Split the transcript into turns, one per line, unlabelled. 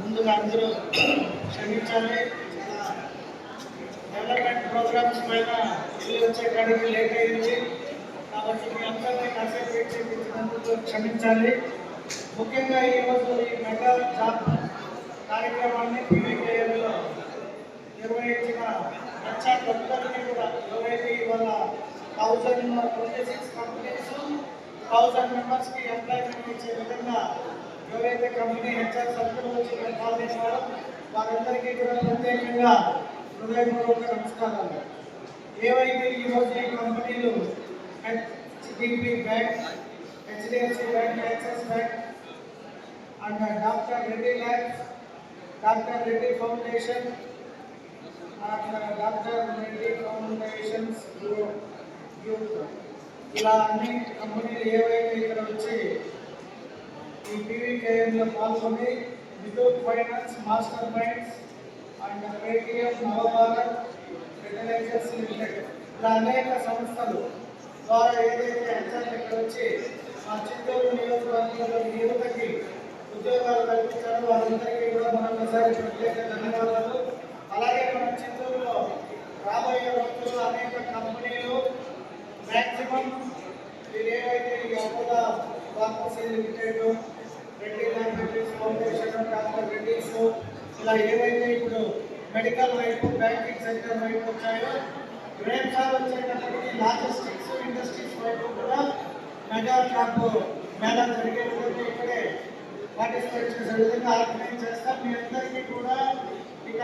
ముందుగా అందరూ క్షమించాలి. డెవలప్మెంట్ ప్రోగ్రామ్స్ పైన వెళ్ళి వచ్చే లేట్ అయింది. కాబట్టి మీ అందరినీ కాసేపు వెయిట్ క్షమించాలి. ముఖ్యంగా ఈరోజు ఈ మెగా జాబ్ కార్యక్రమాన్ని పీవీకేఎల్లో నిర్వహించిన లక్ష భక్తులకి కూడా ఎవరైతే ఇవాళ thousand twenty six companies thousand మెంబర్స్కి ఎంప్లాయ్మెంట్ ఇచ్చే విధంగా ఎవరైతే కంపెనీ హెచ్ఆర్ సభ్యులు వచ్చి ఇక్కడ పాల్గొన్నారో వారందరికీ కూడా ప్రత్యేకంగా హృదయపూర్వక నమస్కారాలు. ఏవైతే ఈరోజు ఈ కంపెనీలు HDP bank HDFC bank Axis bank and doctor Reddy labs doctor Reddy foundation doctor Reddy foundations youth ఇలా అన్ని కంపెనీలు ఏవైతే ఇక్కడ వచ్చి ఈ పీవీకేఎంలో పాల్గొని Vidyut finance master minds and Paytm Navabharat fertilizers limited ఇలా అనేక సంస్థలు ద్వారా ఏదైతే హెచ్ఆర్ ఇక్కడ వచ్చి మా చిత్తూరు నియోజకవర్గంలో యువతకి ఉద్యోగాలు కల్పించారు వారందరికీ కూడా మనం ఒకసారి ప్రత్యేక ధన్యవాదాలు. అలాగే మన చిత్తూరులో రాబోయే రోజుల్లో అనేక కంపెనీలు మ్యాక్సిమం మీరు ఏవైతే ఈ Apollo వాకర్సీ limited Reddy laboratories foundation doctor Reddy's ఇలా ఏవైతే ఇప్పుడు మెడికల్ వైపు బ్యాంకింగ్ సెక్టర్ వైపు వచ్చాయో రేపు సార్ వచ్చేటప్పటికి లాజిస్టిక్స్ ఇండస్ట్రీస్ వైపు కూడా మెగా క్యాప్ మేళా జరిగే విధంగా ఇక్కడే పార్టిసిపేట్ చేసే విధంగా ఆర్గనైజ్ చేస్తాం. మీ అందరికీ కూడా ఇక